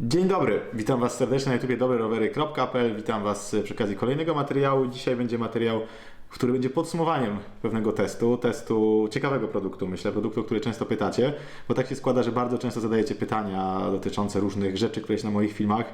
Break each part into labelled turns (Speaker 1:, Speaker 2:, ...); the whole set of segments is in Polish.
Speaker 1: Dzień dobry, witam Was serdecznie na YouTubie dobrerowery.pl. Witam Was przy okazji kolejnego materiału. Dzisiaj będzie materiał, który będzie podsumowaniem pewnego testu, testu ciekawego produktu, myślę, produktu, który często pytacie, bo tak się składa, że bardzo często zadajecie pytania dotyczące różnych rzeczy, które się na moich filmach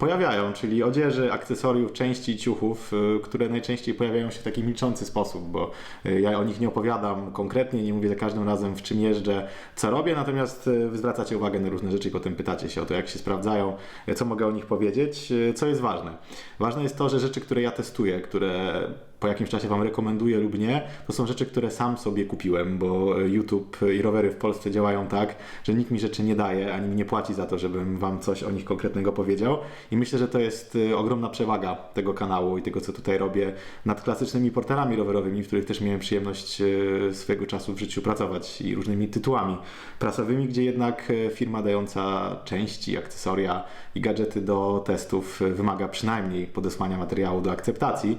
Speaker 1: pojawiają, czyli odzieży, akcesoriów, części, ciuchów, y, które najczęściej pojawiają się w taki milczący sposób, bo y, ja o nich nie opowiadam konkretnie, nie mówię za każdym razem w czym jeżdżę, co robię, natomiast y, wy zwracacie uwagę na różne rzeczy i potem pytacie się o to, jak się sprawdzają, co mogę o nich powiedzieć, co jest ważne. Ważne jest to, że rzeczy, które ja testuję, które po jakimś czasie Wam rekomenduję lub nie, to są rzeczy, które sam sobie kupiłem, bo YouTube i rowery w Polsce działają tak, że nikt mi rzeczy nie daje, ani mi nie płaci za to, żebym Wam coś o nich konkretnego powiedział. I myślę, że to jest y, ogromna przewaga tego kanału i tego, co tutaj robię nad klasycznymi portalami rowerowymi, w których też miałem przyjemność y, swojego czasu w życiu pracować i różnymi tytułami prasowymi, gdzie jednak firma dająca części, akcesoria i gadżety do testów wymaga przynajmniej podesłania materiału do akceptacji,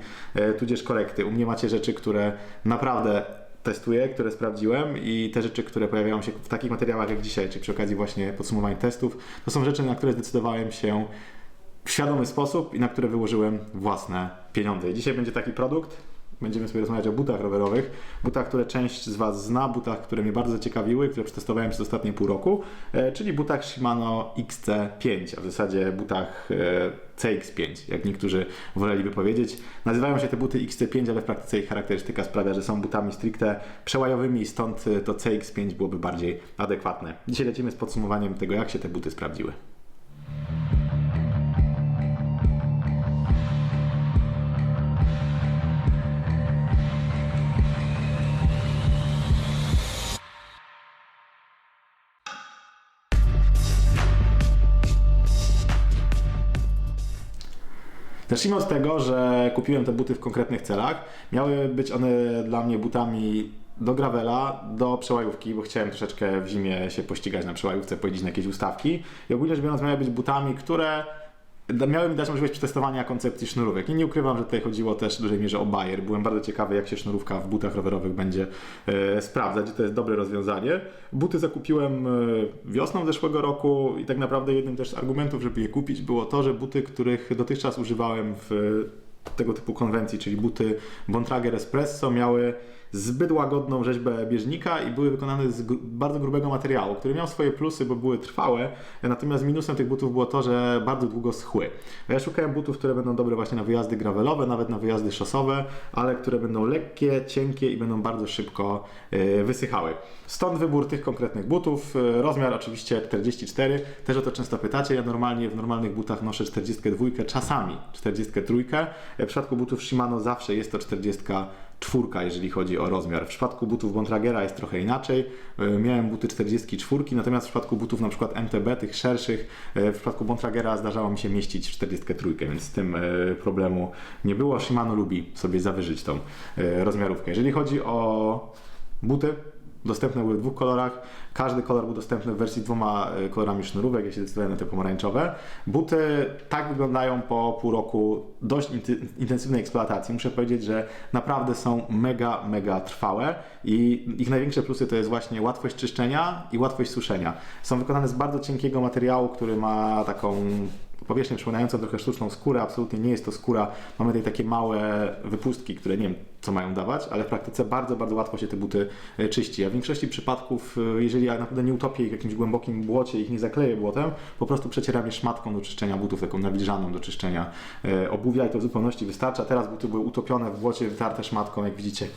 Speaker 1: tudzież korekty. U mnie macie rzeczy, które naprawdę testuję, które sprawdziłem i te rzeczy, które pojawiają się w takich materiałach jak dzisiaj, czy przy okazji właśnie podsumowań testów, to są rzeczy, na które zdecydowałem się w świadomy sposób i na które wyłożyłem własne pieniądze. I dzisiaj będzie taki produkt. Będziemy sobie rozmawiać o butach rowerowych, butach, które część z Was zna, butach, które mnie bardzo zaciekawiły, które przetestowałem przez ostatnie pół roku, e, czyli butach Shimano XC5, a w zasadzie butach e, CX5, jak niektórzy woleliby powiedzieć. Nazywają się te buty XC5, ale w praktyce ich charakterystyka sprawia, że są butami stricte przełajowymi, stąd to CX5 byłoby bardziej adekwatne. Dzisiaj lecimy z podsumowaniem tego, jak się te buty sprawdziły. Zacznijmy od tego, że kupiłem te buty w konkretnych celach. Miały być one dla mnie butami do gravela, do przełajówki, bo chciałem troszeczkę w zimie się pościgać na przełajówce, pojeździć na jakieś ustawki. I ogólnie rzecz biorąc miały być butami, które miały mi dać możliwość przetestowania koncepcji sznurówek. I nie ukrywam, że tutaj chodziło też w dużej mierze o bajer. Byłem bardzo ciekawy, jak się sznurówka w butach rowerowych będzie e, sprawdzać to jest dobre rozwiązanie. Buty zakupiłem e, wiosną zeszłego roku i tak naprawdę jednym też z argumentów, żeby je kupić, było to, że buty, których dotychczas używałem w tego typu konwencji, czyli buty Bontrager Espresso, miały zbyt łagodną rzeźbę bieżnika i były wykonane z bardzo grubego materiału, który miał swoje plusy, bo były trwałe, natomiast minusem tych butów było to, że bardzo długo schły. Ja szukałem butów, które będą dobre właśnie na wyjazdy gravelowe, nawet na wyjazdy szosowe, ale które będą lekkie, cienkie i będą bardzo szybko e, wysychały. Stąd wybór tych konkretnych butów. E, Rozmiar oczywiście 44, też o to często pytacie. Ja normalnie w normalnych butach noszę 42, czasami 43. E, W przypadku butów Shimano zawsze jest to 44, jeżeli chodzi o rozmiar. W przypadku butów Bontragera jest trochę inaczej. E, Miałem buty 44, natomiast w przypadku butów na przykład MTB, tych szerszych, e, w przypadku Bontragera zdarzało mi się mieścić 43, więc z tym e, problemu nie było. Shimano lubi sobie zawyżyć tą rozmiarówkę. Jeżeli chodzi o buty, dostępne były w dwóch kolorach. Każdy kolor był dostępny w wersji dwoma e, kolorami sznurówek. Ja się zdecydowałem na te pomarańczowe. Buty tak wyglądają po pół roku dość intensywnej eksploatacji. Muszę powiedzieć, że naprawdę są mega, mega trwałe i ich największe plusy to jest właśnie łatwość czyszczenia i łatwość suszenia. Są wykonane z bardzo cienkiego materiału, który ma taką powierzchnię przypominającą trochę sztuczną skórę. Absolutnie nie jest to skóra. Mamy tutaj takie małe wypustki, które nie wiem, co mają dawać, ale w praktyce bardzo, bardzo łatwo się te buty e, czyści. A w większości przypadków, e, jeżeli ja naprawdę nie utopię ich w jakimś głębokim błocie ich nie zakleję błotem, po prostu przecieram je szmatką do czyszczenia butów, taką nawilżaną do czyszczenia e, obuwia i to w zupełności wystarcza. Teraz buty były utopione w błocie, wytarte szmatką, jak widzicie,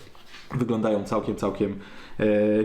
Speaker 1: wyglądają całkiem, całkiem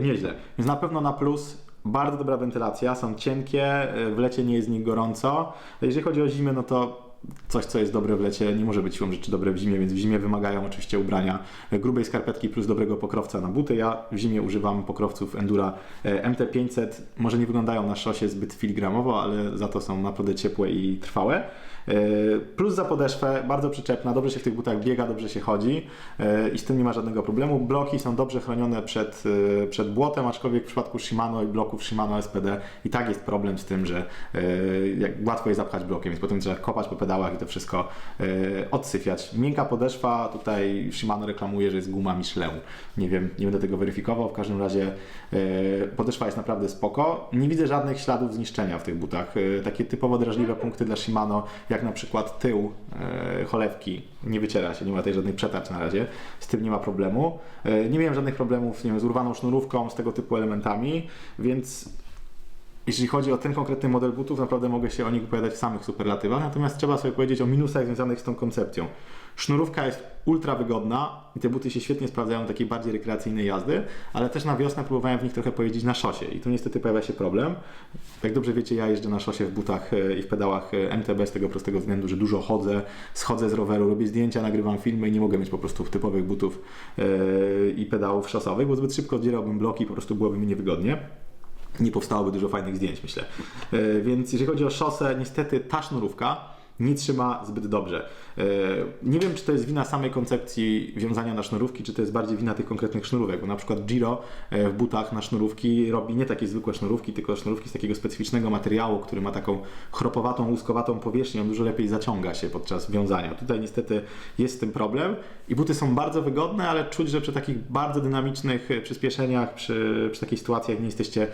Speaker 1: nieźle. Więc na pewno na plus bardzo dobra wentylacja, są cienkie, e, w lecie nie jest z nich gorąco. Jeżeli chodzi o zimę, no to coś, co jest dobre w lecie, nie może być siłą rzeczy dobre w zimie, więc w zimie wymagają oczywiście ubrania grubej skarpetki plus dobrego pokrowca na buty. Ja w zimie używam pokrowców Endura e, MT500. Może nie wyglądają na szosie zbyt filigramowo, ale za to są naprawdę ciepłe i trwałe. E, Plus za podeszwę, bardzo przyczepna, dobrze się w tych butach biega, dobrze się chodzi e, i z tym nie ma żadnego problemu. Bloki są dobrze chronione przed, przed błotem, aczkolwiek w przypadku Shimano i bloków Shimano SPD i tak jest problem z tym, że jak łatwo je zapchać blokiem, więc potem trzeba kopać po pedałach pedałach i to wszystko e, odsyfiać. Miękka podeszwa, tutaj Shimano reklamuje, że jest guma Michelin. Nie wiem, nie będę tego weryfikował, w każdym razie e, podeszwa jest naprawdę spoko. Nie widzę żadnych śladów zniszczenia w tych butach. E, takie typowo drażliwe punkty dla Shimano, jak na przykład tył cholewki, nie wyciera się, nie ma tutaj żadnych przetarć na razie, z tym nie ma problemu. Nie miałem żadnych problemów nie wiem, z urwaną sznurówką, z tego typu elementami, więc jeśli chodzi o ten konkretny model butów, naprawdę mogę się o nich opowiadać w samych superlatywach, natomiast trzeba sobie powiedzieć o minusach związanych z tą koncepcją. Sznurówka jest ultra wygodna i te buty się świetnie sprawdzają do takiej bardziej rekreacyjnej jazdy, ale też na wiosnę próbowałem w nich trochę pojeździć na szosie i tu niestety pojawia się problem. Jak dobrze wiecie, ja jeżdżę na szosie w butach e, i w pedałach e, MTB z tego prostego względu, że dużo chodzę, schodzę z roweru, robię zdjęcia, nagrywam filmy i nie mogę mieć po prostu typowych butów e, i pedałów szosowych, bo zbyt szybko oddzierałbym bloki i po prostu byłoby mi niewygodnie nie powstałoby dużo fajnych zdjęć, myślę. E, Więc jeżeli chodzi o szosę, niestety ta sznurówka nie trzyma zbyt dobrze. E, Nie wiem, czy to jest wina samej koncepcji wiązania na sznurówki, czy to jest bardziej wina tych konkretnych sznurówek, bo na przykład Giro e, w butach na sznurówki robi nie takie zwykłe sznurówki, tylko sznurówki z takiego specyficznego materiału, który ma taką chropowatą, łuskowatą powierzchnię, on dużo lepiej zaciąga się podczas wiązania. Tutaj niestety jest z tym problem i buty są bardzo wygodne, ale czuć, że przy takich bardzo dynamicznych e, przyspieszeniach, przy, przy takiej sytuacji, jak nie jesteście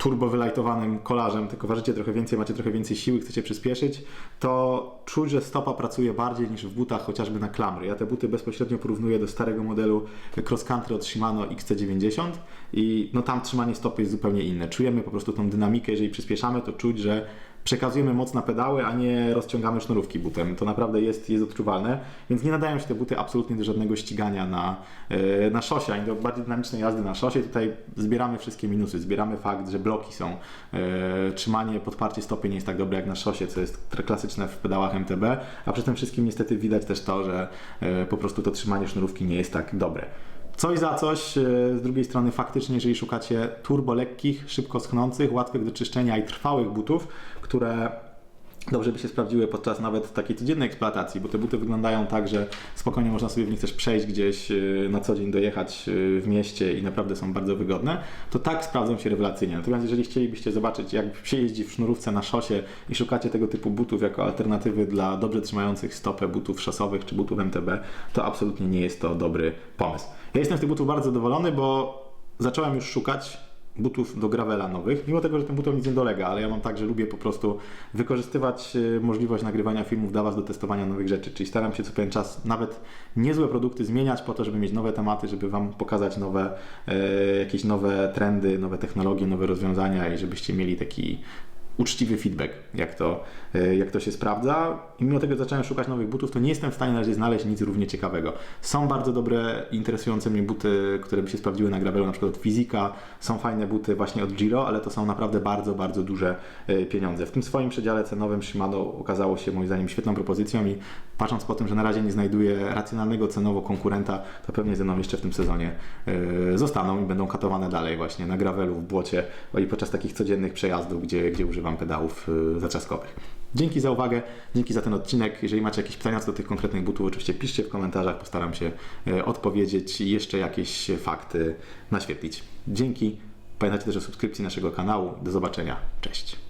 Speaker 1: turbo wylajtowanym kolarzem, tylko ważycie trochę więcej, macie trochę więcej siły, chcecie przyspieszyć, to czuć, że stopa pracuje bardziej niż w butach chociażby na klamry. Ja te buty bezpośrednio porównuję do starego modelu cross country od Shimano XC90 i no tam trzymanie stopy jest zupełnie inne. Czujemy po prostu tą dynamikę, jeżeli przyspieszamy, to czuć, że przekazujemy moc na pedały, a nie rozciągamy sznurówki butem. To naprawdę jest, jest odczuwalne, więc nie nadają się te buty absolutnie do żadnego ścigania na, e, na szosie, ani do bardziej dynamicznej jazdy na szosie. Tutaj zbieramy wszystkie minusy, zbieramy fakt, że bloki są, e, trzymanie, podparcie stopy nie jest tak dobre jak na szosie, co jest klasyczne w pedałach MTB, a przy tym wszystkim niestety widać też to, że e, po prostu to trzymanie sznurówki nie jest tak dobre. Coś za coś, e, z drugiej strony faktycznie, jeżeli szukacie turbo lekkich, szybko schnących, łatwych do czyszczenia i trwałych butów, które dobrze by się sprawdziły podczas nawet takiej codziennej eksploatacji, bo te buty wyglądają tak, że spokojnie można sobie w nich też przejść gdzieś e, na co dzień, dojechać e, w mieście i naprawdę są bardzo wygodne, to tak sprawdzą się rewelacyjnie. Natomiast jeżeli chcielibyście zobaczyć, jak się jeździ w sznurówce na szosie i szukacie tego typu butów jako alternatywy dla dobrze trzymających stopę butów szosowych czy butów MTB, to absolutnie nie jest to dobry pomysł. Ja jestem z tych butów bardzo zadowolony, bo zacząłem już szukać butów do gravela nowych, mimo tego, że tym butom nic nie dolega, ale ja mam tak, że lubię po prostu wykorzystywać e, możliwość nagrywania filmów dla Was do testowania nowych rzeczy, czyli staram się co pewien czas nawet niezłe produkty zmieniać po to, żeby mieć nowe tematy, żeby Wam pokazać nowe, e, jakieś nowe trendy, nowe technologie, nowe rozwiązania i żebyście mieli taki uczciwy feedback, jak to, e, jak to się sprawdza. I mimo tego, że zacząłem szukać nowych butów, to nie jestem w stanie na razie znaleźć nic równie ciekawego. Są bardzo dobre, interesujące mnie buty, które by się sprawdziły na gravelu, na przykład od Fizika. Są fajne buty właśnie od Giro, ale to są naprawdę bardzo, bardzo duże e, pieniądze. W tym swoim przedziale cenowym Shimano okazało się moim zdaniem świetną propozycją i patrząc po tym, że na razie nie znajduję racjonalnego cenowo konkurenta, to pewnie ze mną jeszcze w tym sezonie e, zostaną i będą katowane dalej właśnie na gravelu, w błocie i podczas takich codziennych przejazdów, gdzie, gdzie używam pedałów y, zaczaskowych. Dzięki za uwagę, dzięki za ten odcinek. Jeżeli macie jakieś pytania co do tych konkretnych butów, oczywiście piszcie w komentarzach, postaram się y, odpowiedzieć i jeszcze jakieś fakty naświetlić. Dzięki. Pamiętajcie też o subskrypcji naszego kanału. Do zobaczenia. Cześć.